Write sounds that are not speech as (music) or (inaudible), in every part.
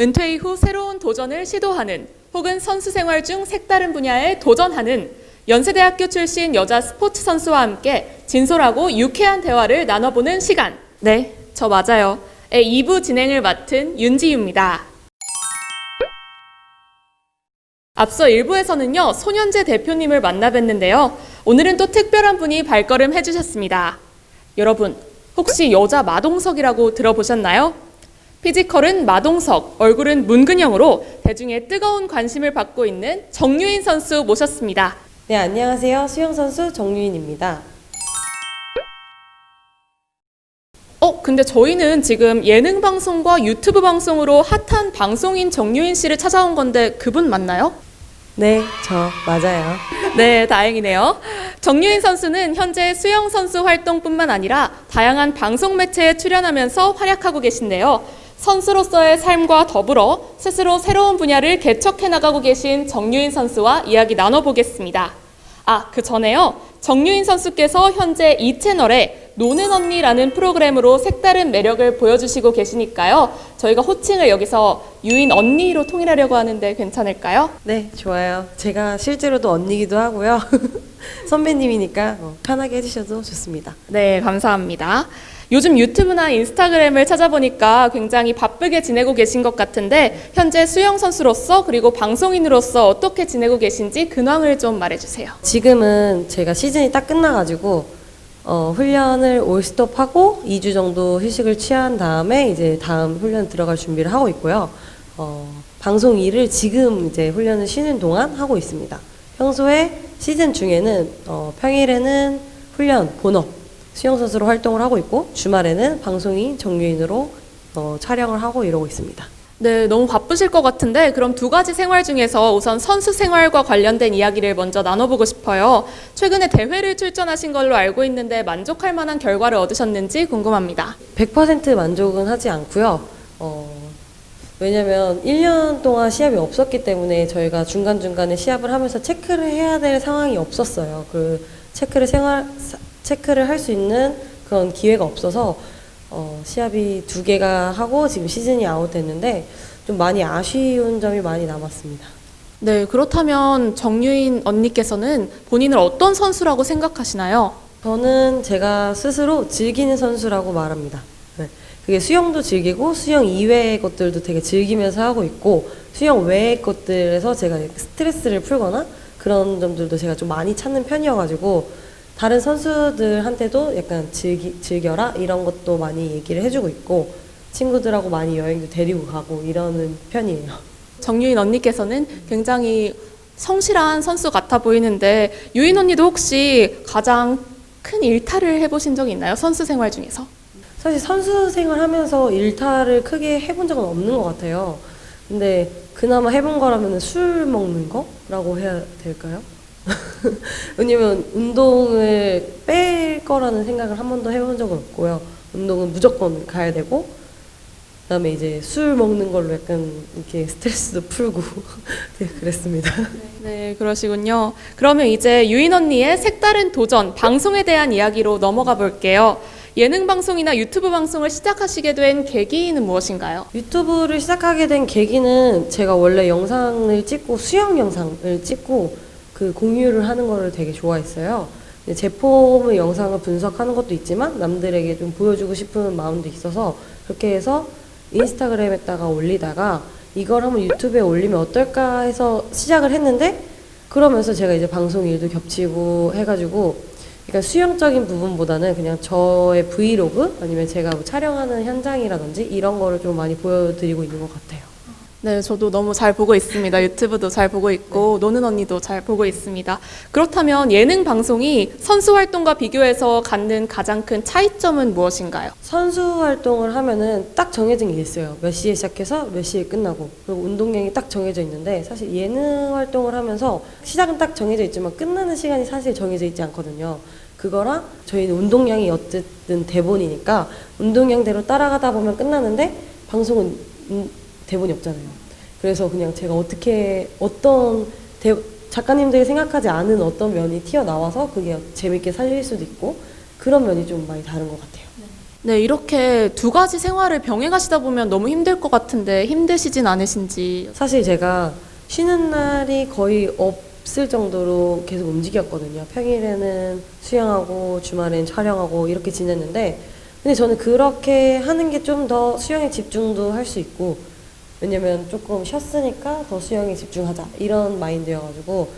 은퇴 이후 새로운 도전을 시도하는 혹은 선수 생활 중 색다른 분야에 도전하는 연세대학교 출신 여자 스포츠 선수와 함께 진솔하고 유쾌한 대화를 나눠보는 시간. 네, 저 맞아요. 의 2부 진행을 맡은 윤지유입니다. 앞서 1부에서는요, 소년제 대표님을 만나 뵀는데요. 오늘은 또 특별한 분이 발걸음 해주셨습니다. 여러분, 혹시 여자 마동석이라고 들어보셨나요? 피지컬은 마동석, 얼굴은 문근영으로 대중의 뜨거운 관심을 받고 있는 정유인 선수 모셨습니다. 네, 안녕하세요. 수영 선수 정유인입니다. 어, 근데 저희는 지금 예능 방송과 유튜브 방송으로 핫한 방송인 정유인 씨를 찾아온 건데 그분 맞나요? 네, 저 맞아요. 네, 다행이네요. 정유인 선수는 현재 수영 선수 활동뿐만 아니라 다양한 방송 매체에 출연하면서 활약하고 계신데요. 선수로서의 삶과 더불어 스스로 새로운 분야를 개척해 나가고 계신 정유인 선수와 이야기 나눠보겠습니다. 아, 그 전에요. 정유인 선수께서 현재 이 채널에 노는 언니라는 프로그램으로 색다른 매력을 보여주시고 계시니까요. 저희가 호칭을 여기서 유인 언니로 통일하려고 하는데 괜찮을까요? 네, 좋아요. 제가 실제로도 언니기도 하고요. (laughs) 선배님이니까 어, 편하게 해주셔도 좋습니다. 네, 감사합니다. 요즘 유튜브나 인스타그램을 찾아보니까 굉장히 바쁘게 지내고 계신 것 같은데 현재 수영 선수로서 그리고 방송인으로서 어떻게 지내고 계신지 근황을 좀 말해주세요. 지금은 제가 시즌이 딱 끝나가지고 어, 훈련을 올 스톱하고 2주 정도 휴식을 취한 다음에 이제 다음 훈련 들어갈 준비를 하고 있고요. 어, 방송 일을 지금 이제 훈련을 쉬는 동안 하고 있습니다. 평소에 시즌 중에는 어, 평일에는 훈련 본업 수영 선수로 활동을 하고 있고 주말에는 방송인 정유인으로 어, 촬영을 하고 이러고 있습니다. 네, 너무 바쁘실 것 같은데 그럼 두 가지 생활 중에서 우선 선수 생활과 관련된 이야기를 먼저 나눠보고 싶어요. 최근에 대회를 출전하신 걸로 알고 있는데 만족할 만한 결과를 얻으셨는지 궁금합니다. 100% 만족은 하지 않고요. 어, 왜냐면 1년 동안 시합이 없었기 때문에 저희가 중간중간에 시합을 하면서 체크를 해야 될 상황이 없었어요. 그 체크를 생활, 사- 체크를 할 수 있는 그런 기회가 없어서 어, 시합이 두 개가 하고 지금 시즌이 아웃됐는데 좀 많이 아쉬운 점이 많이 남았습니다. 네, 그렇다면 정유인 언니께서는 본인을 어떤 선수라고 생각하시나요? 저는 제가 스스로 즐기는 선수라고 말합니다. 네. 그게 수영도 즐기고 수영 이외의 것들도 되게 즐기면서 하고 있고 수영 외의 것들에서 제가 스트레스를 풀거나 그런 점들도 제가 좀 많이 찾는 편이어가지고 다른 선수들한테도 약간 즐기, 즐겨라 이런 것도 많이 얘기를 해주고 있고 친구들하고 많이 여행도 데리고 가고 이러는 편이에요. 정유인 언니께서는 굉장히 성실한 선수 같아 보이는데 유인 언니도 혹시 가장 큰 일탈을 해보신 적이 있나요? 선수 생활 중에서? 사실 선수 생활하면서 일탈을 크게 해본 적은 없는 것 같아요. 근데 그나마 해본 거라면 술 먹는 거라고 해야 될까요? (laughs) 왜냐면 운동을 뺄 거라는 생각을 한 번도 해본 적은 없고요. 운동은 무조건 가야 되고, 그 다음에 이제 술 먹는 걸로 약간 이렇게 스트레스도 풀고 (laughs) 네, 그랬습니다. 네, 그러시군요. 그러면 이제 유인 언니의 색다른 도전, 방송에 대한 이야기로 넘어가 볼게요. 예능 방송이나 유튜브 방송을 시작하시게 된 계기는 무엇인가요? 유튜브를 시작하게 된 계기는 제가 원래 영상을 찍고 수영 영상을 찍고 그 공유를 하는 거를 되게 좋아했어요. 근데 제 폼의 영상을 분석하는 것도 있지만 남들에게 좀 보여주고 싶은 마음도 있어서 그렇게 해서 인스타그램에다가 올리다가 이걸 한번 유튜브에 올리면 어떨까 해서 시작을 했는데 그러면서 제가 이제 방송 일도 겹치고 해가지고 그러니까 수영적인 부분보다는 그냥 저의 브이로그 아니면 제가 뭐 촬영하는 현장이라든지 이런 거를 좀 많이 보여드리고 있는 것 같아요. 네, 저도 너무 잘 보고 있습니다. 유튜브도 잘 보고 있고 노는 언니도 잘 보고 있습니다. 그렇다면 예능 방송이 선수 활동과 비교해서 갖는 가장 큰 차이점은 무엇인가요? 선수 활동을 하면은 딱 정해진 게 있어요. 몇 시에 시작해서 몇 시에 끝나고 그리고 운동량이 딱 정해져 있는데 사실 예능 활동을 하면서 시작은 딱 정해져 있지만 끝나는 시간이 사실 정해져 있지 않거든요. 그거랑 저희는 운동량이 어쨌든 대본이니까 운동량대로 따라가다 보면 끝나는데 방송은 음, 대본이 없잖아요. 그래서 그냥 제가 어떻게 어떤 대, 작가님들이 생각하지 않은 어떤 면이 튀어나와서 그게 재밌게 살릴 수도 있고 그런 면이 좀 많이 다른 것 같아요. 네, 이렇게 두 가지 생활을 병행하시다 보면 너무 힘들 것 같은데 힘드시진 않으신지. 사실 제가 쉬는 날이 거의 없을 정도로 계속 움직였거든요. 평일에는 수영하고 주말엔 촬영하고 이렇게 지냈는데 근데 저는 그렇게 하는 게 좀 더 수영에 집중도 할 수 있고 왜냐면 조금 쉬었으니까 더 수영에 집중하자 이런 마인드여가지고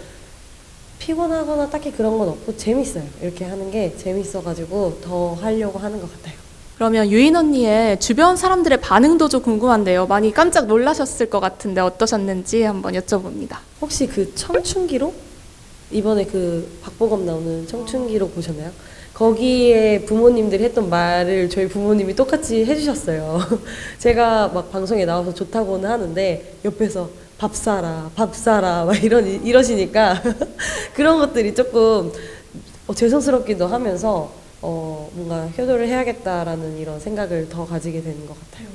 피곤하거나 딱히 그런 건 없고 재밌어요. 이렇게 하는 게 재밌어가지고 더 하려고 하는 것 같아요. 그러면 유인 언니의 주변 사람들의 반응도 좀 궁금한데요. 많이 깜짝 놀라셨을 것 같은데 어떠셨는지 한번 여쭤봅니다. 혹시 그 청춘기로 이번에 그 박보검 나오는 청춘기로 보셨나요? 거기에 부모님들이 했던 말을 저희 부모님이 똑같이 해주셨어요. (laughs) 제가 막 방송에 나와서 좋다고는 하는데 옆에서 밥 사라, 밥 사라 막 이런 이러시니까 (laughs) 그런 것들이 조금 어, 죄송스럽기도 하면서 어, 뭔가 효도를 해야겠다라는 이런 생각을 더 가지게 되는 것 같아요.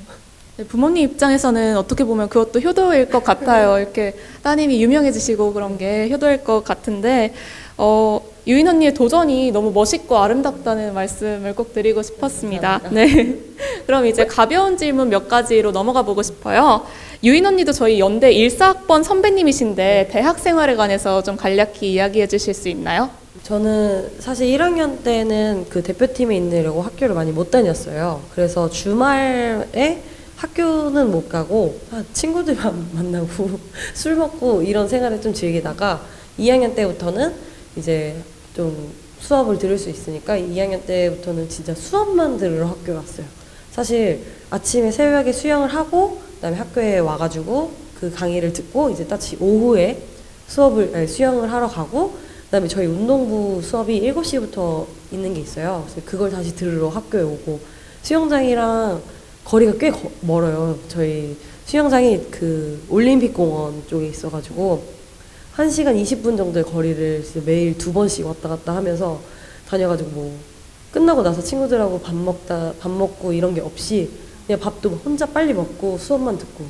네, 부모님 입장에서는 어떻게 보면 그것도 효도일 것 같아요. 이렇게 따님이 유명해지시고 그런 게 효도일 것 같은데, 어, 유인 언니의 도전이 너무 멋있고 아름답다는 말씀을 꼭 드리고 싶었습니다. 네. (laughs) 그럼 이제 가벼운 질문 몇 가지로 넘어가 보고 싶어요. 유인 언니도 저희 연대 1사학번 선배님이신데 대학 생활에 관해서 좀 간략히 이야기해 주실 수 있나요? 저는 사실 1학년 때는 그 대표팀에 있느라고 학교를 많이 못 다녔어요. 그래서 주말에 학교는 못 가고 아, 친구들만 (laughs) 만나고 (laughs) 술 먹고 이런 생활을 좀 즐기다가 2학년 때부터는 이제 좀 수업을 들을 수 있으니까 2학년 때부터는 진짜 수업만 들으러 학교 갔어요. 사실 아침에 새벽에 수영을 하고 그다음에 학교에 와가지고 그 강의를 듣고 이제 다시 오후에 수업을 아니, 수영을 하러 가고 그다음에 저희 운동부 수업이 7시부터 있는 게 있어요. 그래서 그걸 다시 들으러 학교에 오고 수영장이랑 거리가 꽤 거- 멀어요. 저희 수영장이 그 올림픽 공원 쪽에 있어가지고 1시간 20분 정도의 거리를 매일 두 번씩 왔다 갔다 하면서 다녀가지고 뭐 끝나고 나서 친구들하고 밥 먹다 밥 먹고 이런 게 없이 그냥 밥도 혼자 빨리 먹고 수업만 듣고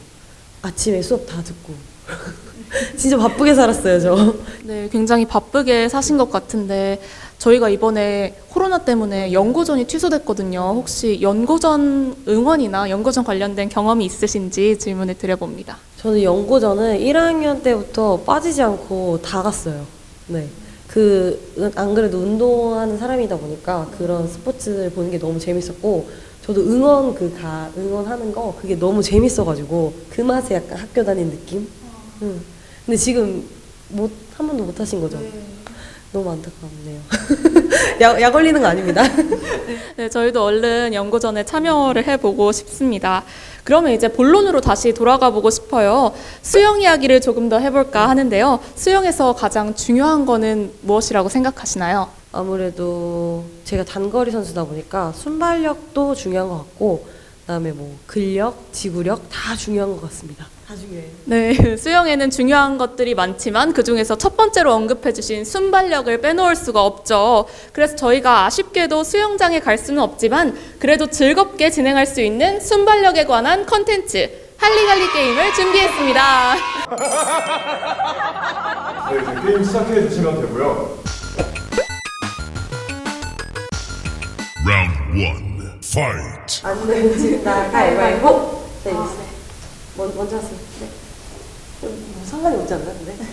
아침에 수업 다 듣고 (laughs) 진짜 바쁘게 살았어요 저. 네, 굉장히 바쁘게 사신 것 같은데 저희가 이번에 코로나 때문에 연고전이 취소됐거든요. 혹시 연고전 응원이나 연고전 관련된 경험이 있으신지 질문을 드려봅니다. 저는 연고전은 1학년 때부터 빠지지 않고 다 갔어요. 네. 그, 안 그래도 운동하는 사람이다 보니까 그런 스포츠를 보는 게 너무 재밌었고, 저도 응원 그 가, 응원하는 거 그게 너무 재밌어가지고, 그 맛에 약간 학교 다닌 느낌? 응. 근데 지금 못, 한 번도 못 하신 거죠? 너무 안타깝네요. 약, 약 올리는 거 아닙니다. (laughs) 네, 저희도 얼른 연고전에 참여를 해보고 싶습니다. 그러면 이제 본론으로 다시 돌아가 보고 싶어요. 수영 이야기를 조금 더 해볼까 하는데요. 수영에서 가장 중요한 거는 무엇이라고 생각하시나요? 아무래도 제가 단거리 선수다 보니까 순발력도 중요한 것 같고 그다음에 뭐 근력, 지구력 다 중요한 것 같습니다. 네, (laughs) 수영에는 중요한 것들이 많지만 그 중에서 첫 번째로 언급해주신 순발력을 빼놓을 수가 없죠. 그래서 저희가 아쉽게도 수영장에 갈 수는 없지만 그래도 즐겁게 진행할 수 있는 순발력에 관한 컨텐츠 할리갈리 게임을 준비했습니다. (laughs) 네, 이제 게임 시작해 주시면 되고요. Round one. Fight. 안 내진다 가위바위보. 네, 먼, 먼저 하세요. 네. 뭐 상관이 없지 않나 근데? (laughs)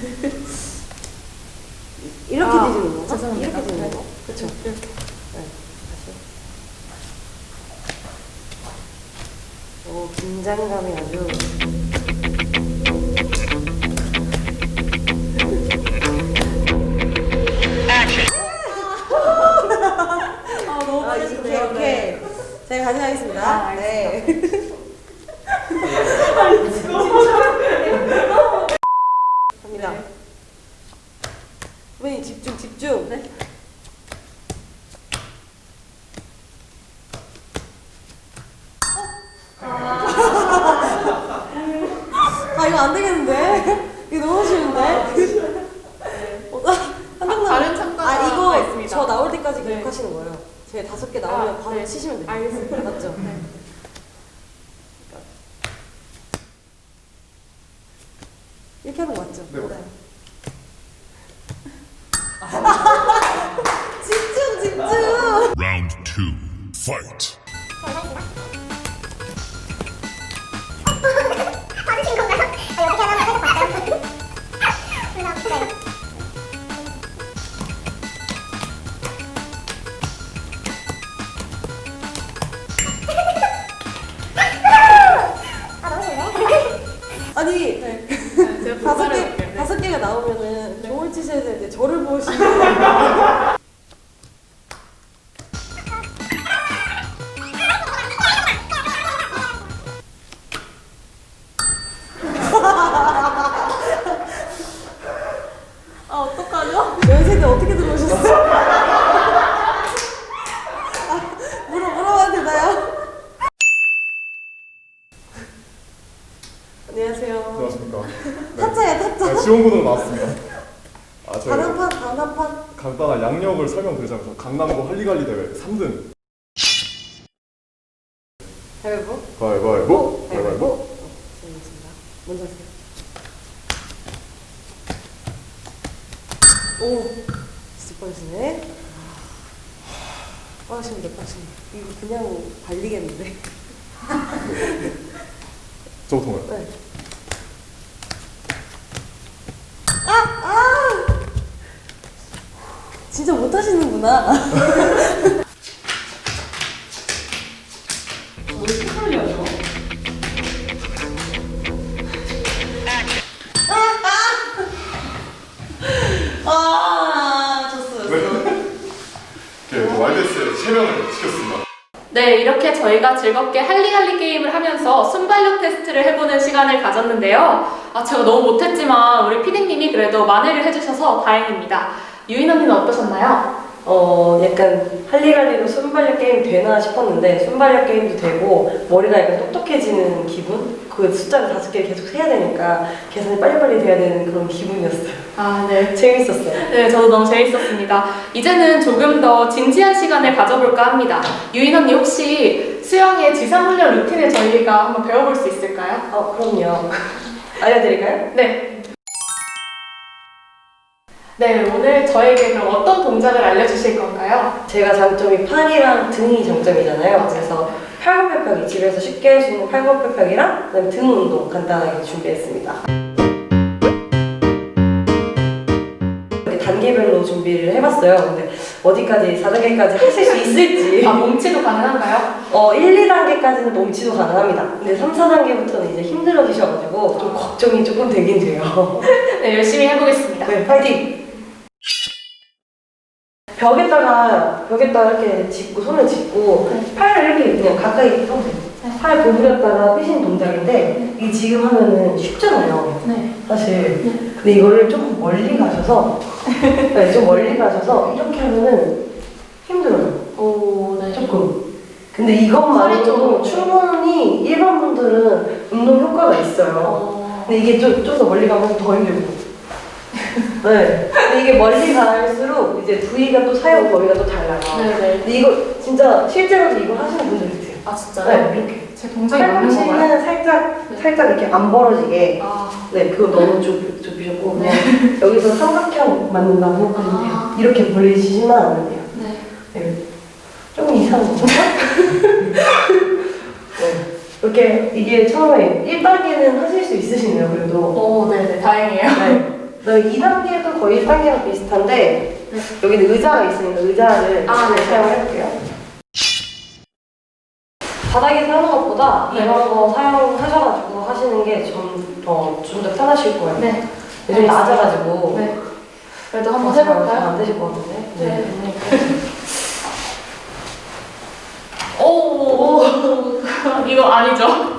이렇게 아, 뒤지는 건가? 죄송합니다. 이렇게 뒤지는 거? 그렇죠. 네. 다시. 오, 긴장감이 아주. 아, 이렇게, 오케이. 제가 가져가겠습니다. 네. 갑니다. 선배님 집중, 집중. 네. 안녕하세요. 안녕하십니까. (laughs) 타짜야 타짜. 네, 지원군으로 나왔습니다. 아, 저희 단한판 단한판. 간단한 양력을 설명드리자면 저 강남구 할리갈리 대회 3등. 가위바위보. 가위바위보. 가위바위보. 알겠습니다. 먼저 하세요. 오, 진짜 빠르시네. 빠르시는데 빠르시네. 이거 그냥 발리겠는데. 저부터 가요. 네. 아, 아! 진짜 못 하시는구나. 아, 졌어요. 이렇게 YDS에 체면을 시켰습니다. 네, 이렇게 저희가 즐겁게 할리갈리 게임을 하면서 순발력 테스트를 해보는 시간을 가졌는데요. 아, 제가 너무 못했지만 우리 피디님이 그래도 만회를 해주셔서 다행입니다. 유인 언니는 어떠셨나요? 어, 약간 할리갈리로 순발력 게임 되나 싶었는데 순발력 게임도 되고 머리가 약간 똑똑해지는 기분? 그 숫자를 다섯 개 계속 세야 되니까 계산이 빨리빨리 돼야 되는 그런 기분이었어요. 아, 네. (laughs) 재밌었어요. 네, 저도 너무 재밌었습니다. 이제는 조금 더 진지한 시간을 가져볼까 합니다. 유인 언니 혹시 수영의 지상훈련 루틴을 저희가 한번 배워볼 수 있을까요? 어, 그럼요. (laughs) 알려드릴까요? 네. 네, 오늘 저에게 그럼 어떤 동작을 알려주실 건가요? 제가 장점이 팔이랑 등이 장점이잖아요. 그래서 팔굽혀펴기 집에서 쉽게 할 수 있는 팔굽혀펴기랑 그다음에 등 운동 간단하게 준비했습니다. 단계별로 준비를 해봤어요. 근데 어디까지 4단계까지 하실 수 있을지 (laughs) 아, 몸치도 가능한가요? 어 1, 2단계까지는 몸치도 가능합니다. 근데 3, 4단계부터는 이제 힘들어지셔가지고 좀 걱정이 조금 되긴 돼요. (laughs) 네, 열심히 해보겠습니다. 네, 파이팅! 벽에다가 벽에다가 이렇게 짚고 손을 짚고 팔을 이렇게 그냥 가까이 하면 돼요. 팔 구부렸다가 삐신 동작인데 이게 지금 하면은 쉽잖아요. 네. 사실. 근데 이거를 좀 멀리 가셔서 (laughs) 네, 좀 멀리 가셔서 이렇게 하면은 힘들어요. 오, 네. 조금. 근데 이것만으로도 좀- 충분히 일반 분들은 운동 효과가 있어요. 어, 근데 이게 좀좀더 멀리 가면 더 힘들고. (laughs) 네. 근데 이게 멀리 갈수록 이제 부위가 또 사용 범위가 또 달라요. 네네. 근데 이거 진짜 실제로도 이거 하시는 분들 있어요. 아, 진짜요? 네, 이렇게. 제 동작이 맞는 건가요? 팔꿈치는 살짝 네. 살짝 이렇게 안 벌어지게. 아, 네, 그거 너무 좁, 좁히셨고 그냥 여기서 삼각형 맞는다고 생각하시면 돼요. 아. 이렇게 벌리시면 안 돼요. 네. 네. 조금 이상한 거. (laughs) 네. 이렇게 이게 처음에 1단계는 하실 수 있으시네요, 그래도. 오, 네네. 다행이에요. 네. 그다음에 2단계도 거의 1단계랑 비슷한데 여기는 의자가 있으니까 의자를 아, 네. 사용을 해볼게요. 바닥에서 하는 것보다 네. 이런 거 사용하셔가지고 하시는 게 좀 더 좀 더 편하실 거예요. 네. 요즘 낮아가지고 네. 그래도 한번 잘 해볼까요? 안 되실 것 같은데. 네. 오, 오, (laughs) 이거 아니죠? (laughs)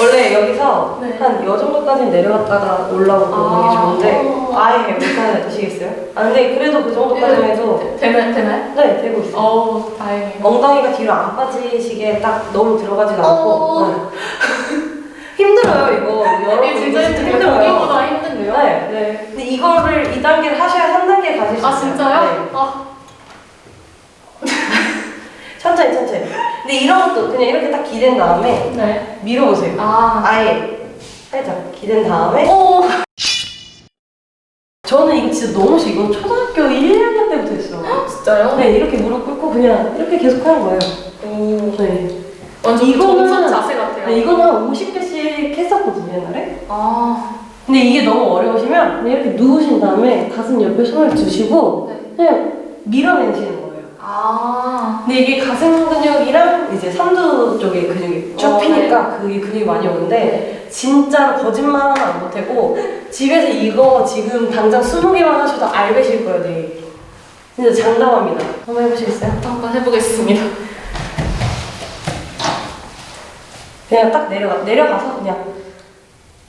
원래 여기서 네. 한 요 정도까지 내려갔다가 올라오고 오는 게 아. 좋은데 아예 못하시겠어요? 아 근데 그래도 그 정도까지 해도 되나, 되나요? 네 되고 있어요. 어, 다행이에요. 엉덩이가 뒤로 안 빠지시게 딱 너무 들어가지도 않고 어. 네. (laughs) 힘들어요 이거 여러분 이게 진짜 힘들어요. 여기보다 힘든데요? 네. 네. 근데 이거를 2단계를 하셔야 3단계 가실 수 있어요 아, 진짜요? 네. 아, 천천히 천천히 근데 이런 것도 그냥 이렇게 딱 기댄 다음에 네. 밀어보세요 아, 아예 살짝 기댄 다음에 오, 저는 이거 진짜 너무 싫어 이건 초등학교 1, 2학년 때부터 했어요 진짜요? 네 이렇게 무릎 꿇고 그냥 이렇게 계속 하는 거예요 오, 네. 완전 이거는- 정석 자세 같아요. 네, 이거는 한 50개씩 했었거든요 옛날에 아, 근데 이게 너무 어려우시면 그냥 이렇게 누우신 다음에 가슴 옆에 손을 두시고 네. 그냥 밀어내시는 거예요. 아. 근데 이게 가슴 근육이랑 이제 삼두 쪽에 근육이 쭉 어, 피니까 그게 근육이 많이 오는데 진짜로 거짓말은 안 못하고 집에서 이거 지금 당장 20개만 하셔도 알배실 거예요 내일 진짜 장담합니다 한번 해보시겠어요? 한번 해보겠습니다. 그냥 딱 내려가 내려가서 그냥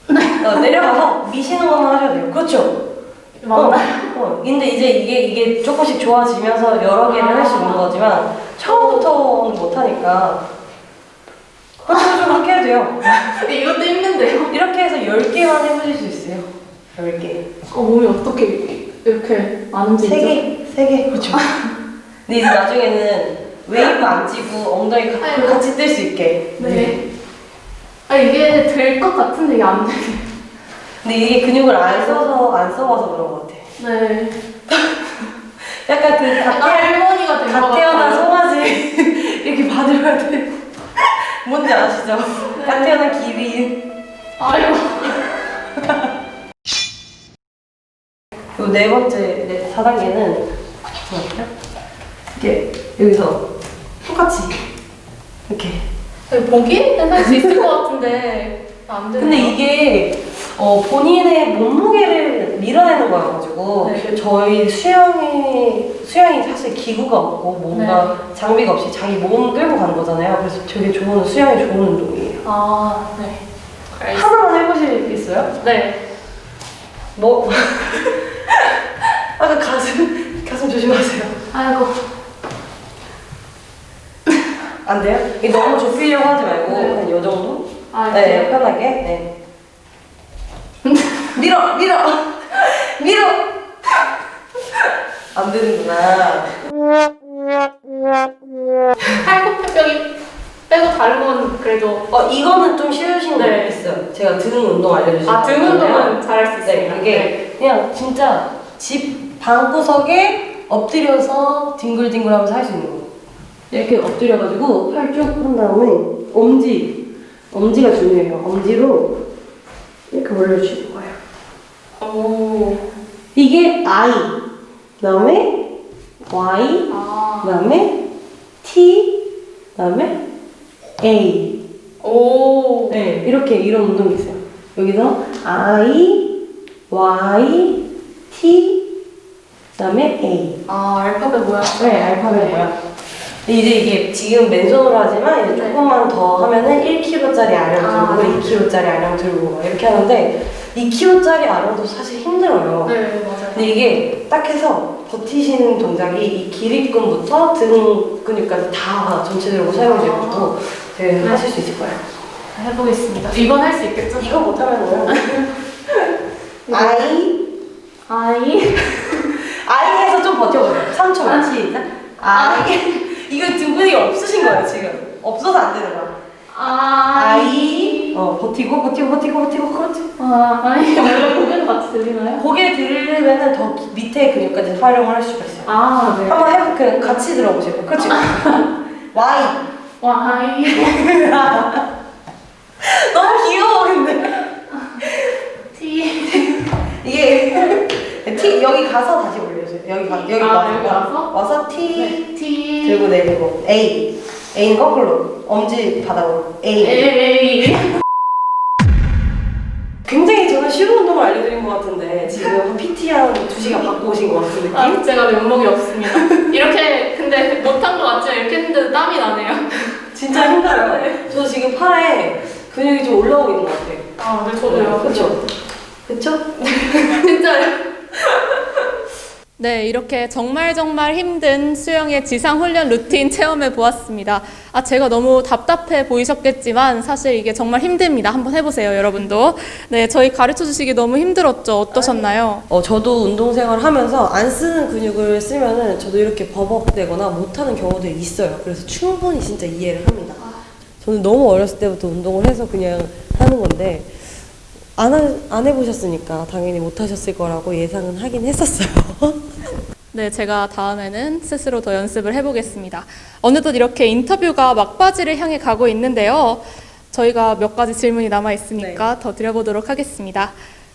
어, 내려가서 미시는 것만 하셔도 돼요 그렇죠? 맞나요? 어, 어. 근데 이제 이게 이게 조금씩 좋아지면서 여러 개를 할 수 있는 거지만 처음부터는 못 하니까 그렇죠 좀 그렇게 해도 돼요 근데 이것도 힘든데요? 이렇게 해서 10개만 해보실 수 있어요. 10개. 어, 몸이 어떻게 이렇게 많은지 3개. 3개. 그렇죠. (laughs) 근데 이제 나중에는 웨이브 안 찌고 엉덩이 가- 아이고. 같이 뜰 수 있게. 네. 아 이게 될 것 같은데 이게 안 되네. 근데 이게 근육을 안 써서, 안 써봐서 그런 것 같아. 네. (laughs) 약간 그 약간 갓, 할머니가 된 것 (laughs) (laughs) 갓 태어난 같아요. 송아지 이렇게 받으면 돼. 뭔지 아시죠? 갓 태어난 기린. 아이고. 그리고 네 번째, 네, 4단계는 이렇게 여기서 똑같이 이렇게 보기에는 할수 있을 것 같은데 안 되네요. 근데 이게 어, 본인의 몸무게를 밀어내는 거여가지고 네. 저희 수영이 수영이 사실 기구가 없고 뭔가 네. 장비가 없이 자기 몸 끌고 가는 거잖아요. 그래서 되게 좋은 수영이 좋은 운동이에요. 아 네. 알겠습니다. 하나만 해보시겠어요? 네. 뭐? (laughs) 아까 가슴 가슴 조심하세요. 아이고. 안 돼요? 이게 너무 좁히려고 하지 말고 네. 그냥 이 정도? 아 네, 네. 편하게. 네. 밀어, 밀어, 밀어. 안 되는구나. 팔굽혀펴기 빼고 다른 건 그래도 어 이거는 좀 쉬우신 거 네. 있어요. 제가 등 운동 알려주신 아거등 있잖아요. 운동은 잘할 수 네, 있습니다. 그게 그냥 진짜 집 방구석에 엎드려서 뒹굴뒹굴하면서 할 수 있는 거. 이렇게 엎드려가지고 팔 쭉 한 다음에 엄지, 엄지가 중요해요. 엄지로 이렇게 올려주시는 거예요. 오. 이게 I, 그다음에 Y, 아. 그다음에 T, 그다음에 A. 오. 네, 이렇게 이런 운동이 있어요. 여기서 I, Y, T, 그다음에 A. 아 알파벳 모양. 네, 알파벳 모양. 이제 이게 지금 맨손으로 하지만 이제 네. 조금만 더 하면은 1kg짜리 아령 아, 들고 네. 2kg짜리 아령 들고 막 이렇게 하는데 2kg짜리 아령도 사실 힘들어요. 네 맞아요. 근데 이게 딱 해서 버티시는 동작이 이 기립근부터 등 근육까지 다 전체적으로 사용돼가지고 되게 네. 하실 수 있을 거예요. 해보겠습니다. 이건 할 수 있겠죠? 이거 못하면은 I (laughs) 아이. I 해서 좀 버텨보세요. 3초만 시작. I 이거 등 근육이 없으신 거예요 지금. 없어서 안 되는 거야. 아. I 어 버티고 버티고 버티고 버티고 그렇지. 아 아이. (laughs) 원래 고개는 같이 들리나요? 고개 들으면은 더 기- 밑에 근육까지 활용을 할 수가 있어요. 아 네. 한번 해보 그냥 같이 들어보시고 그렇지. Y 와 아이. 너무 귀여워 근데 T. 이게 (laughs) T 여기 가서 다시 올려주세요. 여기 가 여기 아, 와서 여기 와서? 와서 T 네. T. 들고 내리고 A A는 거꾸로 엄지 바닥으로 A 에이. 굉장히 저는 쉬운 운동을 알려드린 것 같은데 지금 한 PT 한 2 시간 받고 오신 것 같은 느낌? 아 제가 면목이 없습니다. 이렇게 근데 못한 것 같지만 이렇게 했는데도 땀이 나네요. 진짜 힘들어요. 저 지금 팔에 근육이 좀 올라오고 있는 것 같아요. 아 네 저도요. 그렇죠? 그렇죠? (laughs) 진짜요? 네, 이렇게 정말 정말 힘든 수영의 지상 훈련 루틴 체험해 보았습니다. 아, 제가 너무 답답해 보이셨겠지만 사실 이게 정말 힘듭니다. 한번 해보세요, 여러분도. 네, 저희 가르쳐 주시기 너무 힘들었죠. 어떠셨나요? 어, 저도 운동 생활 하면서 안 쓰는 근육을 쓰면은 저도 이렇게 버벅대거나 못하는 경우들이 있어요. 그래서 충분히 진짜 이해를 합니다. 저는 너무 어렸을 때부터 운동을 해서 그냥 하는 건데 안, 하- 안 해보셨으니까 당연히 못하셨을 거라고 예상은 하긴 했었어요. (laughs) 네, 제가 다음에는 스스로 더 연습을 해보겠습니다. 어느덧 이렇게 인터뷰가 막바지를 향해 가고 있는데요. 저희가 몇 가지 질문이 남아 있으니까 더 드려보도록 하겠습니다.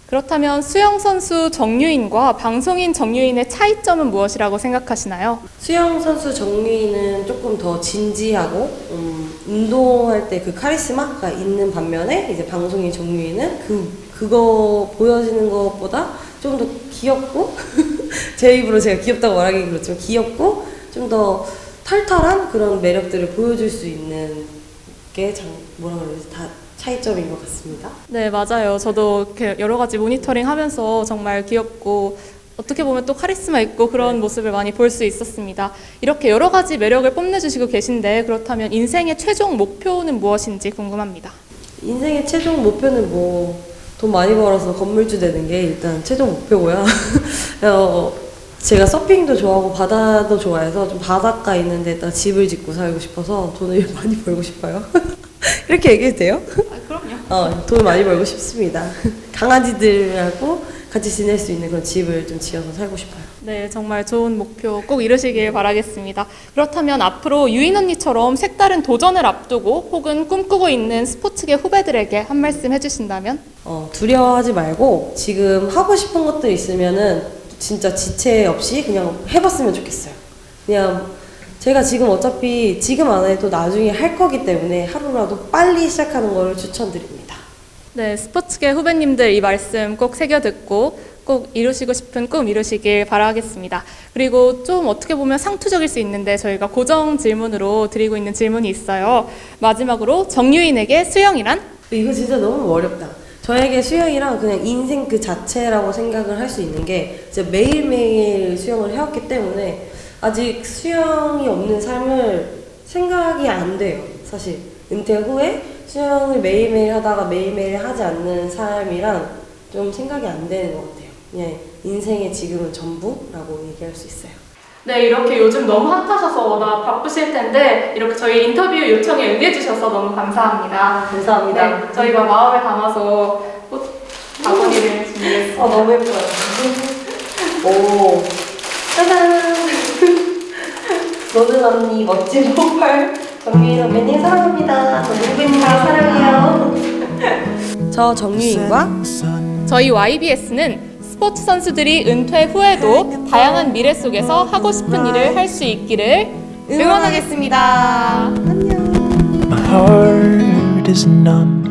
그렇다면 수영 선수 정유인과 방송인 정유인의 차이점은 무엇이라고 생각하시나요? 수영 선수 정유인은 조금 더 진지하고 음, 운동할 때 그 카리스마가 있는 반면에 이제 방송인 정유인은 그 그거 보여지는 것보다 좀 더 귀엽고 (laughs) 제 입으로 제가 귀엽다고 말하기 그렇지만 귀엽고 좀더 털털한 그런 매력들을 보여줄 수 있는 게 장, 뭐라 그러지 다 차이점인 것 같습니다. 네, 맞아요. 저도 이렇게 여러 가지 모니터링 하면서 정말 귀엽고 어떻게 보면 또 카리스마 있고 그런 모습을 많이 볼 수 있었습니다. 이렇게 여러 가지 매력을 뽐내주시고 계신데 그렇다면 인생의 최종 목표는 무엇인지 궁금합니다. 인생의 최종 목표는 뭐 돈 많이 벌어서 건물주 되는 게 일단 최종 목표고요. (laughs) 어, 제가 서핑도 좋아하고 바다도 좋아해서 좀 바닷가 있는 데다 집을 짓고 살고 싶어서 돈을 (laughs) 많이 벌고 싶어요. (laughs) 이렇게 얘기해도 돼요? 아, 그럼요. 어, 돈 많이 벌고 싶습니다. (laughs) 강아지들하고 같이 지낼 수 있는 그런 집을 좀 지어서 살고 싶어요. 네, 정말 좋은 목표 꼭 이루시길 바라겠습니다. 그렇다면 앞으로 유인 언니처럼 색다른 도전을 앞두고 혹은 꿈꾸고 있는 스포츠계 후배들에게 한 말씀 해주신다면? 어, 두려워하지 말고 지금 하고 싶은 것들 있으면은 진짜 지체 없이 그냥 해봤으면 좋겠어요. 그냥 제가 지금 어차피 지금 안 해도 나중에 할 거기 때문에 하루라도 빨리 시작하는 거를 추천드립니다. 네, 스포츠계 후배님들 이 말씀 꼭 새겨 듣고 꼭 이루시고 싶은 꿈 이루시길 바라겠습니다. 그리고 좀 어떻게 보면 상투적일 수 있는데 저희가 고정 질문으로 드리고 있는 질문이 있어요. 마지막으로 정유인에게 수영이란? 이거 진짜 너무 어렵다. 저에게 수영이랑 그냥 인생 그 자체라고 생각을 할 수 있는 게 진짜 매일매일 수영을 해왔기 때문에 아직 수영이 없는 삶을 생각이 안 돼요. 사실 은퇴 후에 수영을 매일매일 하다가 매일매일 하지 않는 삶이랑 좀 생각이 안 되는 것 같아요. 그냥 인생의 지금은 전부라고 얘기할 수 있어요. 네, 이렇게 요즘 너무 핫하셔서 워낙 바쁘실 텐데 이렇게 저희 인터뷰 요청에 응해주셔서 너무 감사합니다. 감사합니다. 네, 저희가 마음을 담아서 꽃 바구니를 준비했습니다. 아 너무 예뻐요. (laughs) 오, 짜잔. 너는 언니 멋진 폭발. 정유인 선배님 사랑합니다. 저는 후배님 사랑해요. 저 정유인과 저희 YBS는 스포츠 선수들이 은퇴 후에도 다양한 미래 속에서 하고 싶은 일을 할 수 있기를 응원하겠습니다. 안녕.